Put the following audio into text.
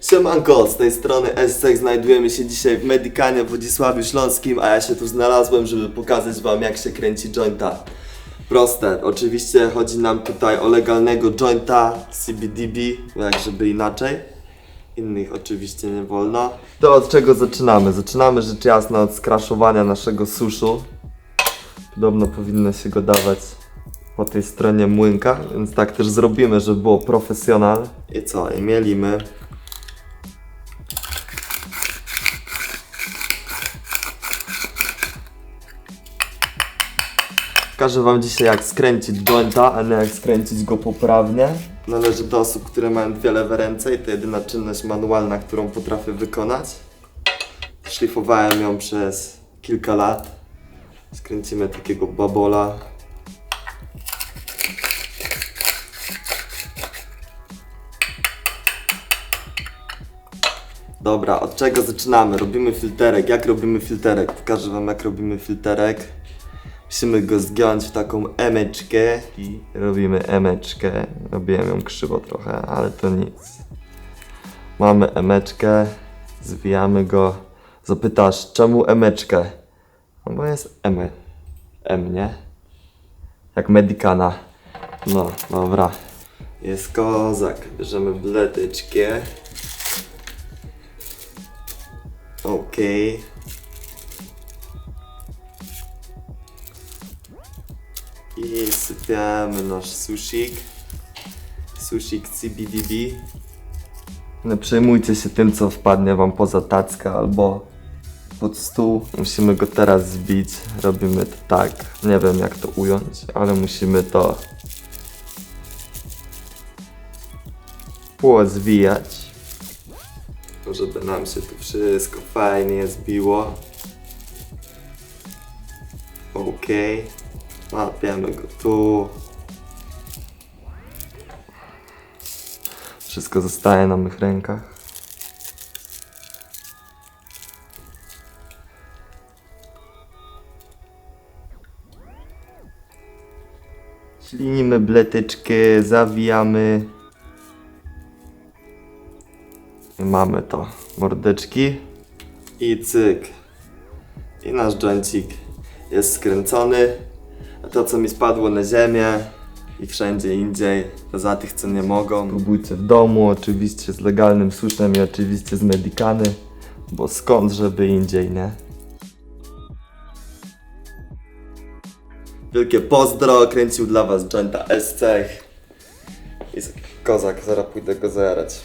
Siemanko, z tej strony Essek, znajdujemy się dzisiaj w Medicanie w Wodzisławiu Śląskim, a ja się tu znalazłem, żeby pokazać wam jak się kręci jointa. Proste, oczywiście chodzi nam tutaj o legalnego jointa CBDB, jak żeby inaczej. Innych oczywiście nie wolno. To od czego zaczynamy? Zaczynamy rzecz jasna od skraszowania naszego suszu. Podobno powinno się go dawać po tej stronie młynka, więc tak też zrobimy, żeby było profesjonal. I co? I mielimy. Pokażę wam dzisiaj jak skręcić jointa, a nie jak skręcić go poprawnie. Należy do osób, które mają dwie lewe ręce i to jedyna czynność manualna, którą potrafię wykonać. Szlifowałem ją przez kilka lat. Skręcimy takiego babola. Dobra, od czego zaczynamy? Robimy filterek. Jak robimy filterek? Pokażę wam jak robimy filterek. Musimy go zgiąć w taką emeczkę i robimy emeczkę. Robiłem ją krzywo trochę, ale to nic. Mamy emeczkę, zwijamy go. Zapytasz, czemu emeczkę? No bo jest M. M, nie? Jak medikana. No, dobra. Jest kozak. Bierzemy bledeczkę. Okej. I sypiamy nasz susik. Susik CBDB. Nie przejmujcie się tym, co wpadnie wam poza tackę albo pod stół. Musimy go teraz zbić. Robimy to tak. Nie wiem jak to ująć, ale musimy to pozwijać. Żeby nam się tu wszystko fajnie zbiło. Okej. Łapiemy go tu. Wszystko zostaje na mych rękach. Ślinimy bleteczkę, zawijamy. Mamy to. Mordeczki. I cyk. I nasz jointik jest skręcony. To co mi spadło na ziemię i wszędzie indziej, to za tych co nie mogą. Próbujcie w domu, oczywiście z legalnym suszem i oczywiście z medikany, bo skąd żeby indziej, nie? Wielkie pozdro, kręcił dla was jointa S-Cech. I kozak, zaraz pójdę go zajarać.